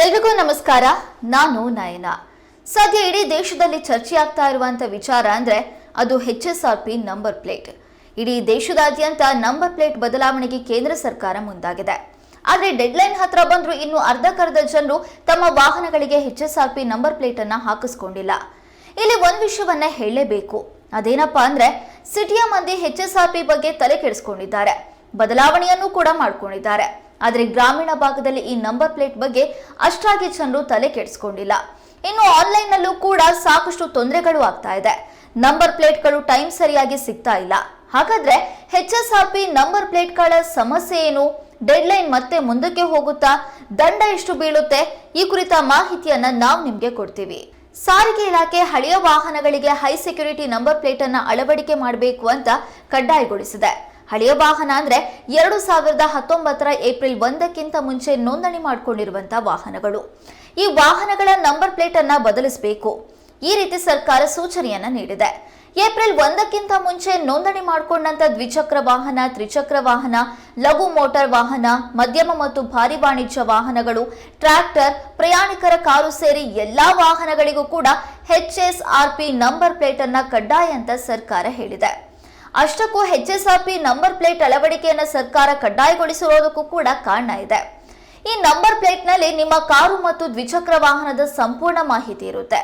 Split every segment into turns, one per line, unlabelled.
ಎಲ್ರಿಗೂ ನಮಸ್ಕಾರ. ನಾನು ನಯನ. ಸದ್ಯ ಇಡೀ ದೇಶದಲ್ಲಿ ಚರ್ಚೆಯಾಗ್ತಾ ಇರುವಂತ ವಿಚಾರ ಅಂದ್ರೆ ಅದು H S R P number plate ಇಡೀ ದೇಶದಾದ್ಯಂತ ನಂಬರ್ ಪ್ಲೇಟ್ ಬದಲಾವಣೆಗೆ ಕೇಂದ್ರ ಸರ್ಕಾರ ಮುಂದಾಗಿದೆ. ಆದ್ರೆ ಡೆಡ್ಲೈನ್ ಹತ್ರ ಬಂದ್ರು ಇನ್ನು ಅರ್ಧಕ್ಕರ್ಧ ಜನರು ತಮ್ಮ ವಾಹನಗಳಿಗೆ H S R P number plate ಅನ್ನ ಹಾಕಿಸ್ಕೊಂಡಿಲ್ಲ. ಇಲ್ಲಿ ಒಂದ್ ವಿಷಯವನ್ನ ಹೇಳಲೇಬೇಕು. ಅದೇನಪ್ಪಾ ಅಂದ್ರೆ ಸಿಟಿಯ ಮಂದಿ ಎಚ್ ಎಸ್ ಆರ್ ಪಿ ಬಗ್ಗೆ ತಲೆ ಕೆಡಿಸ್ಕೊಂಡಿದ್ದಾರೆ. ಬದಲಾವಣೆಯನ್ನು ಕೂಡ ಮಾಡ್ಕೊಂಡಿದ್ದಾರೆ. ಆದ್ರೆ ಗ್ರಾಮೀಣ ಭಾಗದಲ್ಲಿ ಈ ನಂಬರ್ ಪ್ಲೇಟ್ ಬಗ್ಗೆ ಅಷ್ಟಾಗಿ ಜನರು ತಲೆ ಕೆಡಿಸ್ಕೊಂಡಿಲ್ಲ. ಇನ್ನು ಆನ್ಲೈನ್ ನಲ್ಲೂ ಕೂಡ ಸಾಕಷ್ಟು ತೊಂದರೆಗಳು ಆಗ್ತಾ ಇದೆ. ನಂಬರ್ ಪ್ಲೇಟ್ಗಳು ಟೈಮ್ ಸರಿಯಾಗಿ ಸಿಗ್ತಾ ಇಲ್ಲ. ಹಾಗಾದ್ರೆ H S R P number ಪ್ಲೇಟ್ಗಳ ಸಮಸ್ಯೆ ಏನು? ಡೆಡ್ಲೈನ್ ಮತ್ತೆ ಮುಂದಕ್ಕೆ ಹೋಗುತ್ತಾ ದಂಡ ಎಷ್ಟು ಬೀಳುತ್ತೆ? ಈ ಕುರಿತ ಮಾಹಿತಿಯನ್ನ ನಾವು ನಿಮಗೆ ಕೊಡ್ತೀವಿ. ಸಾರಿಗೆ ಇಲಾಖೆ ಹಳೆಯ ವಾಹನಗಳಿಗೆ ಹೈ ಸೆಕ್ಯೂರಿಟಿ ನಂಬರ್ ಪ್ಲೇಟ್ ಅನ್ನು ಅಳವಡಿಕೆ ಮಾಡಬೇಕು ಅಂತ ಕಡ್ಡಾಯಗೊಳಿಸಿದೆ. ಹಳೆಯ ವಾಹನ ಅಂದ್ರೆ ಎರಡು ಸಾವಿರದ ಹತ್ತೊಂಬತ್ತರ ಏಪ್ರಿಲ್ ಒಂದಕ್ಕಿಂತ ಮುಂಚೆ ನೋಂದಣಿ ಮಾಡಿಕೊಂಡಿರುವಂತಹ ವಾಹನಗಳು. ಈ ವಾಹನಗಳ ನಂಬರ್ ಪ್ಲೇಟ್ ಅನ್ನ ಬದಲಿಸಬೇಕು. ಈ ರೀತಿ ಸರ್ಕಾರ ಸೂಚನೆಯನ್ನ ನೀಡಿದೆ. ಏಪ್ರಿಲ್ ಒಂದಕ್ಕಿಂತ ಮುಂಚೆ ನೋಂದಣಿ ಮಾಡಿಕೊಂಡಂತ ದ್ವಿಚಕ್ರ ವಾಹನ, ತ್ರಿಚಕ್ರ ವಾಹನ, ಲಘು ಮೋಟಾರ್ ವಾಹನ, ಮಧ್ಯಮ ಮತ್ತು ಭಾರಿ ವಾಣಿಜ್ಯ ವಾಹನಗಳು, ಟ್ರ್ಯಾಕ್ಟರ್, ಪ್ರಯಾಣಿಕರ ಕಾರು ಸೇರಿ ಎಲ್ಲಾ ವಾಹನಗಳಿಗೂ ಕೂಡ H S R P number plate ಅನ್ನ ಕಡ್ಡಾಯ ಅಂತ ಸರ್ಕಾರ ಹೇಳಿದೆ. ಅಷ್ಟಕ್ಕೂ ಹೆಚ್ಎಸ್ಆರ್ಪಿ ನಂಬರ್ ಪ್ಲೇಟ್ ಅಳವಡಿಕೆಯನ್ನು ಸರ್ಕಾರ ಕಡ್ಡಾಯಗೊಳಿಸಿರೋದಕ್ಕೂ ಕೂಡ ಕಾರಣ ಇದೆ. ಈ ನಂಬರ್ ಪ್ಲೇಟ್ನಲ್ಲಿ ನಿಮ್ಮ ಕಾರು ಮತ್ತು ದ್ವಿಚಕ್ರ ವಾಹನದ ಸಂಪೂರ್ಣ ಮಾಹಿತಿ ಇರುತ್ತೆ.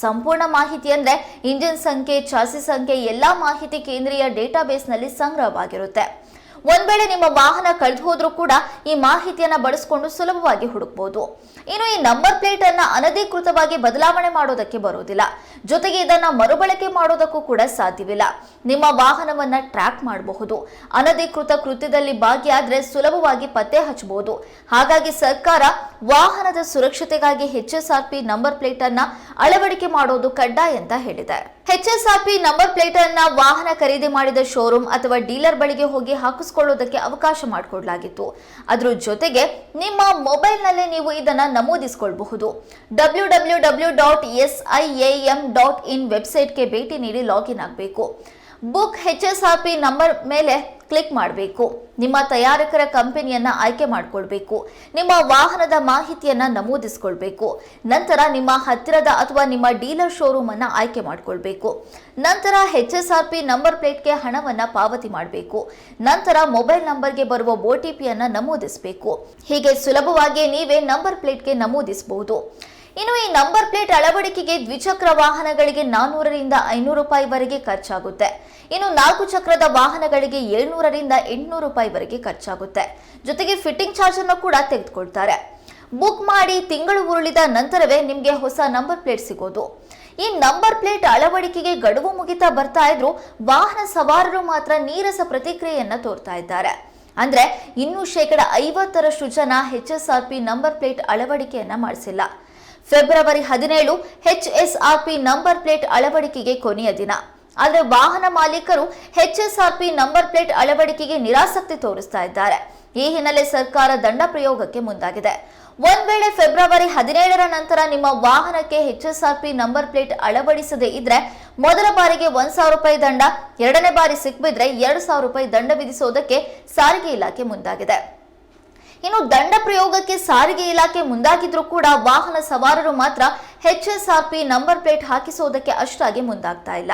ಸಂಪೂರ್ಣ ಮಾಹಿತಿ ಅಂದ್ರೆ ಇಂಜಿನ್ ಸಂಖ್ಯೆ, ಚಾಸಿ ಸಂಖ್ಯೆ, ಎಲ್ಲ ಮಾಹಿತಿ ಕೇಂದ್ರೀಯ ಡೇಟಾಬೇಸ್ನಲ್ಲಿ ಸಂಗ್ರಹವಾಗಿರುತ್ತೆ. ಒಂದ್ ವೇಳೆ ನಿಮ್ಮ ವಾಹನ ಕಳೆದು ಹೋದ್ರೂ ಕೂಡ ಈ ಮಾಹಿತಿಯನ್ನ ಬಳಸಿಕೊಂಡು ಸುಲಭವಾಗಿ ಹುಡುಕಬಹುದು ಇನ್ನು ಈ ನಂಬರ್ ಪ್ಲೇಟ್ ಅನ್ನ ಅನಧಿಕೃತವಾಗಿ ಬದಲಾವಣೆ ಮಾಡೋದಕ್ಕೆ ಬರೋದಿಲ್ಲ ಜೊತೆಗೆ ಇದನ್ನ ಮರುಬಳಕೆ ಮಾಡೋದಕ್ಕೂ ಕೂಡ ಸಾಧ್ಯವಿಲ್ಲ. ನಿಮ್ಮ ವಾಹನವನ್ನ ಟ್ರ್ಯಾಕ್ ಮಾಡಬಹುದು. ಅನಧಿಕೃತ ಕೃತ್ಯದಲ್ಲಿ ಭಾಗಿಯಾದ್ರೆ ಸುಲಭವಾಗಿ ಪತ್ತೆ ಹಚ್ಚಬಹುದು. ಹಾಗಾಗಿ ಸರ್ಕಾರ ವಾಹನದ ಸುರಕ್ಷತೆಗಾಗಿ ಪಿ ನಂಬರ್ ಪ್ಲೇಟ್ ಅನ್ನ ಅಳವಡಿಕೆ ಮಾಡೋದು ಕಡ್ಡಾಯ ಅಂತ ಹೇಳಿದೆ. H S R P number plate ಅನ್ನ ವಾಹನ ಖರೀದಿ ಮಾಡಿದ ಶೋರೂಮ್ ಅಥವಾ ಡೀಲರ್ ಬಳಿಗೆ ಹೋಗಿ ಹಾಕಿಸ್ಕೊಳ್ಳೋದಕ್ಕೆ ಅವಕಾಶ ಮಾಡಿಕೊಡಲಾಗಿತ್ತು. ಅದರ ಜೊತೆಗೆ ನಿಮ್ಮ ಮೊಬೈಲ್ನಲ್ಲೇ ನೀವು ಇದನ್ನು ನಮೂದಿಸಿಕೊಳ್ಳಬಹುದು W W W dot S I A M dot in ವೆಬ್ಸೈಟ್ಗೆ ಭೇಟಿ ನೀಡಿ ಲಾಗಿನ್ ಆಗಬೇಕು. Book H S P number ಮೇಲೆ ಕ್ಲಿಕ್ ಮಾಡಬೇಕು. ನಿಮ್ಮ ತಯಾರಕರ ಕಂಪನಿಯನ್ನ ಆಯ್ಕೆ ಮಾಡಿಕೊಳ್ಬೇಕು. ನಿಮ್ಮ ವಾಹನದ ಮಾಹಿತಿಯನ್ನ ನಮೂದಿಸಿಕೊಳ್ಬೇಕು. ನಂತರ ನಿಮ್ಮ ಹತ್ತಿರದ ಅಥವಾ ನಿಮ್ಮ ಡೀಲರ್ ಶೋರೂಮ್ ಅನ್ನ ಆಯ್ಕೆ ಮಾಡಿಕೊಳ್ಬೇಕು. ನಂತರ H S R P number ಪ್ಲೇಟ್ಗೆ ಹಣವನ್ನ ಪಾವತಿ ಮಾಡಬೇಕು. ನಂತರ ಮೊಬೈಲ್ ನಂಬರ್ಗೆ ಬರುವ ಒ ಟಿ ಪಿಯನ್ನ ನಮೂದಿಸಬೇಕು. ಹೀಗೆ ಸುಲಭವಾಗಿ ನೀವೇ ನಂಬರ್ ಪ್ಲೇಟ್ಗೆ ನಮೂದಿಸಬಹುದು. ಇನ್ನು ಈ ನಂಬರ್ ಪ್ಲೇಟ್ ಅಳವಡಿಕೆಗೆ ದ್ವಿಚಕ್ರ ವಾಹನಗಳಿಗೆ ನಾನ್ನೂರರಿಂದ ಐನೂರು ರೂಪಾಯಿವರೆಗೆ ಖರ್ಚಾಗುತ್ತೆ. ಇನ್ನು ನಾಲ್ಕು ಚಕ್ರದ ವಾಹನಗಳಿಗೆ ಏಳ್ನೂರರಿಂದ ಎಂಟುನೂರು ರೂಪಾಯಿವರೆಗೆ ಖರ್ಚಾಗುತ್ತೆ. ಜೊತೆಗೆ ಫಿಟ್ಟಿಂಗ್ ಚಾರ್ಜ್ ಅನ್ನು ಕೂಡ ತೆಗೆದುಕೊಳ್ತಾರೆ. ಬುಕ್ ಮಾಡಿ ತಿಂಗಳು ಉರುಳಿದ ನಂತರವೇ ನಿಮಗೆ ಹೊಸ ನಂಬರ್ ಪ್ಲೇಟ್ ಸಿಗೋದು. ಈ ನಂಬರ್ ಪ್ಲೇಟ್ ಅಳವಡಿಕೆಗೆ ಗಡುವು ಮುಗಿತಾ ಬರ್ತಾ ಇದ್ರು ವಾಹನ ಸವಾರರು ಮಾತ್ರ ನೀರಸ ಪ್ರತಿಕ್ರಿಯೆಯನ್ನ ತೋರ್ತಾ ಇದ್ದಾರೆ. ಅಂದ್ರೆ ಇನ್ನೂ ಶೇಕಡ ಐವತ್ತರಷ್ಟು ಜನ H S R P number plate ಅಳವಡಿಕೆಯನ್ನ ಮಾಡಿಸಿಲ್ಲ. ಫೆಬ್ರವರಿ ಹದಿನೇಳು H S R P number plate ಅಳವಡಿಕೆಗೆ ಕೊನೆಯ ದಿನ. ಆದರೆ ವಾಹನ ಮಾಲೀಕರು H S R P number plate ಅಳವಡಿಕೆಗೆ ನಿರಾಸಕ್ತಿ ತೋರಿಸ್ತಾ ಇದ್ದಾರೆ. ಈ ಹಿನ್ನೆಲೆ ಸರ್ಕಾರ ದಂಡ ಪ್ರಯೋಗಕ್ಕೆ ಮುಂದಾಗಿದೆ. ಒಂದ್ ವೇಳೆ ಫೆಬ್ರವರಿ ಹದಿನೇಳರ ನಂತರ ನಿಮ್ಮ ವಾಹನಕ್ಕೆ H S R P number plate ಅಳವಡಿಸದೇ ಇದ್ರೆ ಮೊದಲ ಬಾರಿಗೆ ಒಂದ್ ಸಾವಿರ ರೂಪಾಯಿ ದಂಡ, ಎರಡನೇ ಬಾರಿ ಸಿಕ್ಬಿದ್ರೆ ಎರಡು ಸಾವಿರ ರೂಪಾಯಿ ದಂಡ ವಿಧಿಸೋದಕ್ಕೆ ಸಾರಿಗೆ ಇಲಾಖೆ ಮುಂದಾಗಿದೆ. ಇನ್ನು ದಂಡ ಪ್ರಯೋಗಕ್ಕೆ ಸಾರಿಗೆ ಇಲಾಖೆ ಮುಂದಾಗಿದ್ರೂ ಕೂಡ ವಾಹನ ಸವಾರರು ಮಾತ್ರ H S R P number plate ಹಾಕಿಸೋದಕ್ಕೆ ಅಷ್ಟಾಗಿ ಮುಂದಾಗ್ತಾ ಇಲ್ಲ.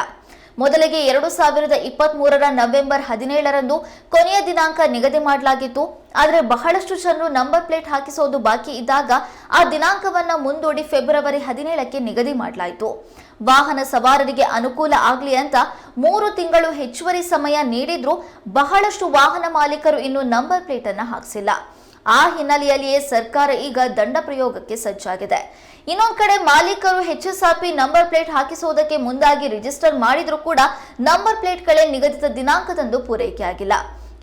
ಮೊದಲಿಗೆ ಎರಡು ಸಾವಿರದ ಇಪ್ಪತ್ತ್ ಮೂರರ ನವೆಂಬರ್ ಹದಿನೇಳರಂದು ಕೊನೆಯ ದಿನಾಂಕ ನಿಗದಿ ಮಾಡಲಾಗಿತ್ತು. ಆದರೆ ಬಹಳಷ್ಟು ಜನರು ನಂಬರ್ ಪ್ಲೇಟ್ ಹಾಕಿಸೋದು ಬಾಕಿ ಇದ್ದಾಗ ಆ ದಿನಾಂಕವನ್ನ ಮುಂದೂಡಿ ಫೆಬ್ರವರಿ ಹದಿನೇಳಕ್ಕೆ ನಿಗದಿ ಮಾಡಲಾಯಿತು. ವಾಹನ ಸವಾರರಿಗೆ ಅನುಕೂಲ ಆಗಲಿ ಅಂತ ಮೂರು ತಿಂಗಳು ಹೆಚ್ಚುವರಿ ಸಮಯ ನೀಡಿದ್ರೂ ಬಹಳಷ್ಟು ವಾಹನ ಮಾಲೀಕರು ಇನ್ನು ನಂಬರ್ ಪ್ಲೇಟ್ ಅನ್ನು ಹಾಕಿಸಿಲ್ಲ. ಆ ಹಿನ್ನೆಲೆಯಲ್ಲಿಯೇ ಸರ್ಕಾರ ಈಗ ದಂಡ ಪ್ರಯೋಗಕ್ಕೆ ಸಜ್ಜಾಗಿದೆ. ಇನ್ನೊಂದು ಕಡೆ ಮಾಲೀಕರು ಹೆಚ್ಚು S R P number plate ಹಾಕಿಸುವುದಕ್ಕೆ ಮುಂದಾಗಿ ರಿಜಿಸ್ಟರ್ ಮಾಡಿದ್ರೂ ಕೂಡ ನಂಬರ್ ಪ್ಲೇಟ್ಗಳೇ ನಿಗದಿತ ದಿನಾಂಕದಂದು ಪೂರೈಕೆಯಾಗಿಲ್ಲ.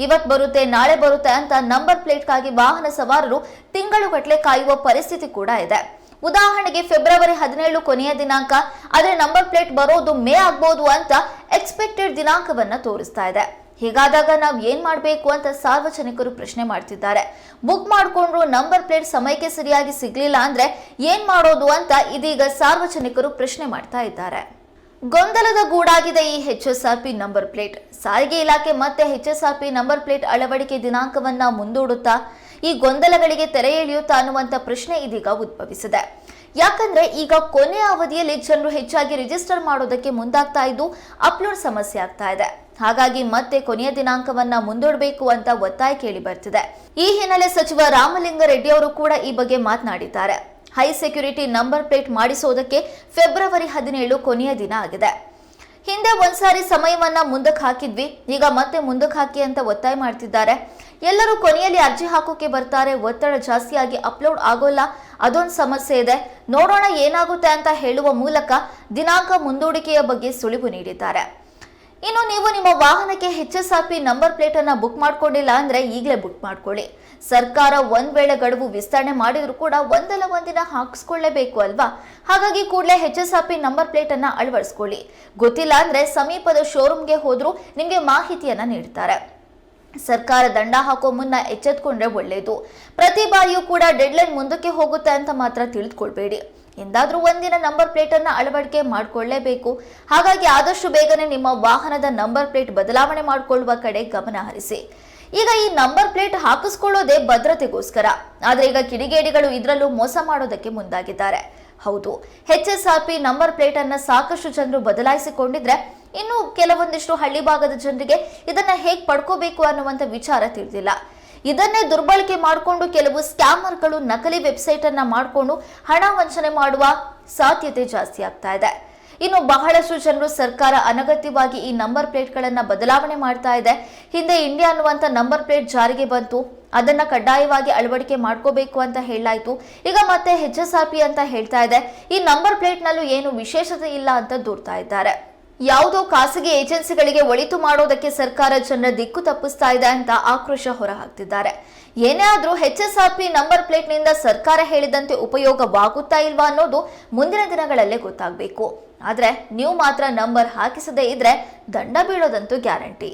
ಇವತ್ ಬರುತ್ತೆ, ನಾಳೆ ಬರುತ್ತೆ ಅಂತ ನಂಬರ್ ಪ್ಲೇಟ್ಗಾಗಿ ವಾಹನ ಸವಾರರು ತಿಂಗಳುಗಟ್ಟಲೆ ಕಾಯುವ ಪರಿಸ್ಥಿತಿ ಕೂಡ ಇದೆ. ಉದಾಹರಣೆಗೆ ಫೆಬ್ರವರಿ ಹದಿನೇಳು ಕೊನೆಯ ದಿನಾಂಕ, ಆದರೆ ನಂಬರ್ ಪ್ಲೇಟ್ ಬರೋದು ಮೇ ಆಗ್ಬೋದು ಅಂತ ಎಕ್ಸ್ಪೆಕ್ಟೆಡ್ ದಿನಾಂಕವನ್ನ ತೋರಿಸ್ತಾ ಇದೆ. ಹೀಗಾದಾಗ ನಾವು ಏನ್ ಮಾಡಬೇಕು ಅಂತ ಸಾರ್ವಜನಿಕರು ಪ್ರಶ್ನೆ ಮಾಡ್ತಿದ್ದಾರೆ. ಬುಕ್ ಮಾಡಿಕೊಂಡ್ರು ನಂಬರ್ ಪ್ಲೇಟ್ ಸಮಯಕ್ಕೆ ಸರಿಯಾಗಿ ಸಿಗ್ಲಿಲ್ಲ ಅಂದ್ರೆ ಏನ್ ಮಾಡೋದು ಅಂತ ಇದೀಗ ಸಾರ್ವಜನಿಕರು ಪ್ರಶ್ನೆ ಮಾಡ್ತಾ ಇದ್ದಾರೆ. ಗೊಂದಲದ ಗೂಡಾಗಿದೆ ಈ H S R P number plate ಸಾರಿಗೆ ಇಲಾಖೆ ಮತ್ತೆ H S R P number plate ಅಳವಡಿಕೆ ದಿನಾಂಕವನ್ನ ಮುಂದೂಡುತ್ತಾ ಈ ಗೊಂದಲಗಳಿಗೆ ತೆರೆ ಎಳೆಯುತ್ತಾ ಅನ್ನುವಂಥ ಪ್ರಶ್ನೆ ಇದೀಗ ಉದ್ಭವಿಸಿದೆ. ಯಾಕಂದ್ರೆ ಈಗ ಕೊನೆಯ ಅವಧಿಯಲ್ಲಿ ಜನರು ಹೆಚ್ಚಾಗಿ ರಿಜಿಸ್ಟರ್ ಮಾಡೋದಕ್ಕೆ ಮುಂದಾಗ್ತಾ ಇದ್ದು ಅಪ್ಲೋಡ್ ಸಮಸ್ಯೆ ಆಗ್ತಾ ಇದೆ. ಹಾಗಾಗಿ ಮತ್ತೆ ಕೊನೆಯ ದಿನಾಂಕವನ್ನ ಮುಂದೂಡಬೇಕು ಅಂತ ಒತ್ತಾಯ ಕೇಳಿ ಬರ್ತಿದೆ. ಈ ಹಿನ್ನೆಲೆ ಸಚಿವ ರಾಮಲಿಂಗಾರೆಡ್ಡಿ ಅವರು ಕೂಡ ಈ ಬಗ್ಗೆ ಮಾತನಾಡಿದ್ದಾರೆ. ಹೈ ಸೆಕ್ಯೂರಿಟಿ ನಂಬರ್ ಪ್ಲೇಟ್ ಮಾಡಿಸೋದಕ್ಕೆ ಫೆಬ್ರವರಿ ಹದಿನೇಳು ಕೊನೆಯ ದಿನ ಆಗಿದೆ. ಹಿಂದೆ ಒಂದ್ಸಾರಿ ಸಮಯವನ್ನ ಮುಂದಕ್ಕೆ ಹಾಕಿದ್ವಿ, ಈಗ ಮತ್ತೆ ಮುಂದಕ್ಕೆ ಹಾಕಿ ಅಂತ ಒತ್ತಾಯ ಮಾಡ್ತಿದ್ದಾರೆ. ಎಲ್ಲರೂ ಕೊನೆಯಲ್ಲಿ ಅರ್ಜಿ ಹಾಕೋಕೆ ಬರ್ತಾರೆ, ಒತ್ತಡ ಜಾಸ್ತಿಯಾಗಿ ಅಪ್ಲೋಡ್ ಆಗೋಲ್ಲ, ಅದೊಂದು ಸಮಸ್ಯೆ ಇದೆ. ನೋಡೋಣ ಏನಾಗುತ್ತೆ ಅಂತ ಹೇಳುವ ಮೂಲಕ ದಿನಾಂಕ ಮುಂದೂಡಿಕೆಯ ಬಗ್ಗೆ ಸುಳಿವು ನೀಡಿದ್ದಾರೆ. ಇನ್ನು ನೀವು ನಿಮ್ಮ ವಾಹನಕ್ಕೆ H S R P number plate ಅನ್ನ ಬುಕ್ ಮಾಡ್ಕೊಂಡಿಲ್ಲ ಅಂದ್ರೆ ಈಗಲೇ ಬುಕ್ ಮಾಡ್ಕೊಳ್ಳಿ. ಸರ್ಕಾರ ಒಂದ್ ವೇಳೆ ಗಡುವು ವಿಸ್ತರಣೆ ಮಾಡಿದ್ರು ಕೂಡ ಒಂದಲ್ಲ ಒಂದಿನ ಹಾಕಿಸ್ಕೊಳ್ಳೇಬೇಕು ಅಲ್ವಾ? ಹಾಗಾಗಿ ಕೂಡಲೇ H S R P number plate ಅನ್ನ ಅಳವಡಿಸ್ಕೊಳ್ಳಿ. ಗೊತ್ತಿಲ್ಲ ಅಂದ್ರೆ ಸಮೀಪದ ಶೋರೂಮ್ಗೆ ಹೋದ್ರೂ ನಿಮಗೆ ಮಾಹಿತಿಯನ್ನ ನೀಡ್ತಾರೆ. ಸರ್ಕಾರ ದಂಡ ಹಾಕೋ ಮುನ್ನ ಎಚ್ಚೆತ್ಕೊಂಡ್ರೆ ಒಳ್ಳೆಯದು ಪ್ರತಿ ಬಾರಿಯೂ ಕೂಡ ಡೆಡ್ಲೈನ್ ಮುಂದಕ್ಕೆ ಹೋಗುತ್ತೆ ಅಂತ ಮಾತ್ರ ತಿಳಿದುಕೊಳ್ಬೇಡಿ. ಎಂದಾದ್ರೂ ಒಂದಿನ ನಂಬರ್ ಪ್ಲೇಟನ್ನು ಅಳವಡಿಕೆ ಮಾಡಿಕೊಳ್ಳೇಬೇಕು. ಹಾಗಾಗಿ ಆದಷ್ಟು ಬೇಗನೆ ನಿಮ್ಮ ವಾಹನದ ನಂಬರ್ ಪ್ಲೇಟ್ ಬದಲಾವಣೆ ಮಾಡಿಕೊಳ್ಳುವ ಕಡೆ ಗಮನ ಹರಿಸಿ. ಈಗ ಈ ನಂಬರ್ ಪ್ಲೇಟ್ ಹಾಕಿಸ್ಕೊಳ್ಳೋದೇ ಭದ್ರತೆಗೋಸ್ಕರ. ಆದರೆ ಈಗ ಕಿಡಿಗೇಡಿಗಳು ಇದರಲ್ಲೂ ಮೋಸ ಮಾಡೋದಕ್ಕೆ ಮುಂದಾಗಿದ್ದಾರೆ. ಹೌದು, H S R P number plate ಅನ್ನ ಸಾಕಷ್ಟು ಜನರು ಬದಲಾಯಿಸಿಕೊಂಡಿದ್ರೆ ಇನ್ನು ಕೆಲವೊಂದಿಷ್ಟು ಹಳ್ಳಿ ಭಾಗದ ಜನರಿಗೆ ಇದನ್ನ ಹೇಗೆ ಪಡ್ಕೋಬೇಕು ಅನ್ನುವಂಥ ವಿಚಾರ ತಿಳಿದಿಲ್ಲ. ಇದನ್ನೇ ದುರ್ಬಳಕೆ ಮಾಡಿಕೊಂಡು ಕೆಲವು ಸ್ಕ್ಯಾಮರ್ಗಳು ನಕಲಿ ವೆಬ್ಸೈಟ್ ಅನ್ನ ಮಾಡಿಕೊಂಡು ಹಣ ವಂಚನೆ ಮಾಡುವ ಸಾಧ್ಯತೆ ಜಾಸ್ತಿ ಆಗ್ತಾ ಇದೆ. ಇನ್ನು ಬಹಳಷ್ಟು ಜನರು ಸರ್ಕಾರ ಅನಗತ್ಯವಾಗಿ ಈ ನಂಬರ್ ಪ್ಲೇಟ್ಗಳನ್ನ ಬದಲಾವಣೆ ಮಾಡ್ತಾ ಇದೆ. ಹಿಂದೆ ಇಂಡಿಯಾ ಅನ್ನುವಂಥ ನಂಬರ್ ಪ್ಲೇಟ್ ಜಾರಿಗೆ ಬಂತು. ಅದನ್ನ ಕಡ್ಡಾಯವಾಗಿ ಅಳವಡಿಕೆ ಮಾಡ್ಕೋಬೇಕು ಅಂತ ಹೇಳಲಾಯಿತು. ಈಗ ಮತ್ತೆ ಹೆಚ್ ಅಂತ ಹೇಳ್ತಾ ಇದೆ. ಈ ನಂಬರ್ ಪ್ಲೇಟ್ನಲ್ಲೂ ಏನು ವಿಶೇಷತೆ ಇಲ್ಲ ಅಂತ ದೂರ್ತಾ ಇದ್ದಾರೆ. ಯಾವುದೋ ಖಾಸಗಿ ಏಜೆನ್ಸಿಗಳಿಗೆ ಒಳಿತು ಮಾಡೋದಕ್ಕೆ ಸರ್ಕಾರ ಜನರ ದಿಕ್ಕು ತಪ್ಪಿಸ್ತಾ ಇದೆ ಅಂತ ಆಕ್ರೋಶ ಹೊರಹಾಕ್ತಿದ್ದಾರೆ. ಏನೇ ಆದರೂ H S R P number ಪ್ಲೇಟ್ನಿಂದ ಸರ್ಕಾರ ಹೇಳಿದಂತೆ ಉಪಯೋಗವಾಗುತ್ತಾ ಇಲ್ವಾ ಅನ್ನೋದು ಮುಂದಿನ ದಿನಗಳಲ್ಲೇ ಗೊತ್ತಾಗಬೇಕು. ಆದರೆ ನೀವು ಮಾತ್ರ ನಂಬರ್ ಹಾಕಿಸದೇ ಇದ್ರೆ ದಂಡ ಬೀಳೋದಂತೂ ಗ್ಯಾರಂಟಿ.